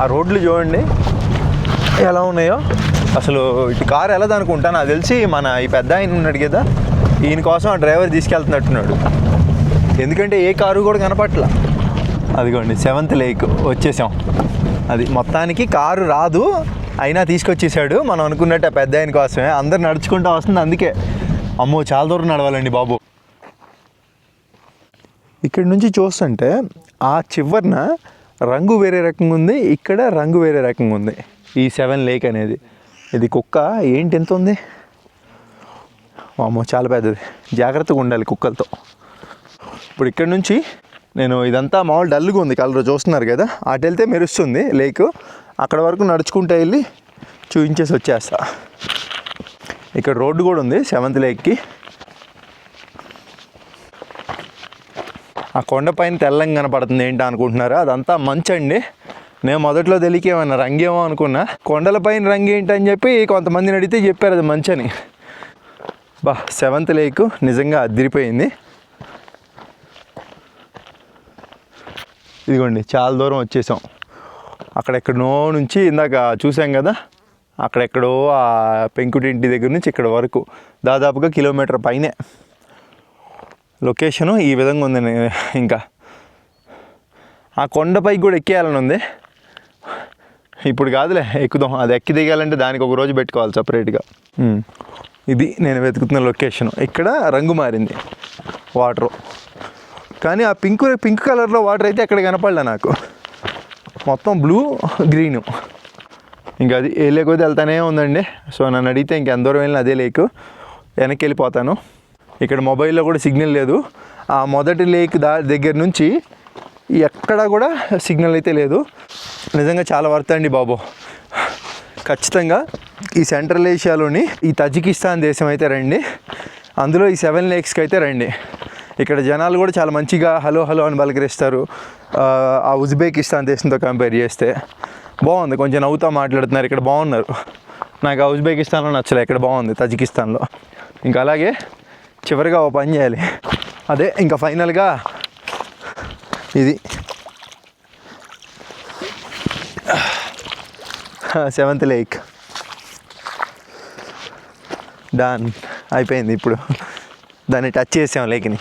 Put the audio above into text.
ఆ రోడ్లు చూడండి. ఎలా ఉన్నాయో. అసలు ఇటు కారు వెళ్ళదు అనుకుంటా నాకు తెలిసి మన ఈ పెద్ద ఆయన ఉన్నాడు కదా ఈయన కోసం ఆ డ్రైవర్ తీసుకెళ్తున్నట్టున్నాడు. ఎందుకంటే ఏ కారు కూడా కనపట్ల. అదిగోండి సెవెంత్ లేక్ వచ్చేసాం. అది మొత్తానికి కారు రాదు అయినా తీసుకొచ్చేసాడు. మనం అనుకున్నట్టు ఆ పెద్ద ఆయన కోసమే. అందరు నడుచుకుంటూ వస్తుంది అందుకే. అమ్మో చాలా దూరం నడవాలండి బాబు. ఇక్కడి నుంచి చూస్తుంటే ఆ చివరిన రంగు వేరే రకంగా ఉంది ఇక్కడ రంగు వేరే రకంగా ఉంది. ఈ సెవెన్ లేక్ అనేది. ఇది కుక్క ఏంటి ఎంత ఉంది? అమ్మో చాలా పెద్దది. జాగ్రత్తగా ఉండాలి కుక్కలతో. ఇప్పుడు ఇక్కడ నుంచి నేను ఇదంతా మామూలు డల్గా ఉంది కలర్ చూస్తున్నారు కదా. అటు వెళ్తే మెరుస్తుంది లేక్. అక్కడ వరకు నడుచుకుంటూ వెళ్ళి చూపించేసి వచ్చేస్తా. ఇక్కడ రోడ్డు కూడా ఉంది సెవెంత్ లేక్కి. ఆ కొండపైన తెల్లంగా కనపడుతుంది ఏంటి అనుకుంటున్నారా? అదంతా మంచి అండి నేను మొదట్లో తెలియకేమన్నా రంగేమో అనుకున్నా. కొండలపైన రంగు ఏంటి అని చెప్పి కొంతమందిని అడిగితే చెప్పారు అది మంచని. బా సెవెంత్ లేక్ నిజంగా అదిరిపోయింది ఇదిగోండి చాలా దూరం వచ్చేసాం. అక్కడెక్కడో నుంచి ఇందాక చూసాం కదా? అక్కడెక్కడో ఆ పెంకుటింటి దగ్గర నుంచి ఇక్కడ వరకు. దాదాపుగా కిలోమీటర్ పైనే. లొకేషను ఈ విధంగా ఉంది ఇంకా. ఆ కొండపైకి కూడా ఎక్కేయాలని ఉంది. ఇప్పుడు కాదులే ఎక్కుదాం. అది ఎక్కి దిగాలంటే దానికి ఒక రోజు పెట్టుకోవాలి సపరేట్గా. ఇది నేను వెతుకుతున్న లొకేషన్. ఇక్కడ రంగు మారింది. వాటరు. కానీ ఆ పింక్ పింక్ కలర్లో వాటర్ అయితే ఎక్కడ కనపడలే నాకు. మొత్తం బ్లూ గ్రీను. ఇంకా అది ఏ లేకపోతే వెళ్తానే ఉందండి. సో నన్ను అడిగితే ఇంకెంత దూరం వెళ్ళిన అదే లేకు. వెనక్కి వెళ్ళిపోతాను. ఇక్కడ మొబైల్లో కూడా సిగ్నల్ లేదు. ఆ మొదటి లేక్ దా దగ్గర నుంచి ఎక్కడ కూడా సిగ్నల్ అయితే లేదు. నిజంగా చాలా వర్త్ అండి బాబు. ఖచ్చితంగా ఈ సెంట్రల్ ఏషియాలోని ఈ తజికిస్తాన్ దేశం అయితే రండి. అందులో ఈ సెవెన్ లేక్స్కి అయితే రండి. ఇక్కడ జనాలు కూడా చాలా మంచిగా హలో హలో అని పలకరిస్తారు. ఆ, ఆ ఉజ్బెకిస్తాన్ దేశంతో కంపేర్ చేస్తే. బాగుంది కొంచెం నవ్వుతా మాట్లాడుతున్నారు. ఇక్కడ బాగున్నారు. నాకు ఆ ఉజ్బెకిస్తాన్లో నచ్చలే ఇక్కడ బాగుంది తజికిస్తాన్లో. ఇంకా అలాగే చివరిగా ఓ పని చేయాలి. అదే ఇంకా ఫైనల్గా ఇది. Seventh lake. డన్. అయిపోయింది ఇప్పుడు. దాన్ని టచ్ చేసాం లేక్ని.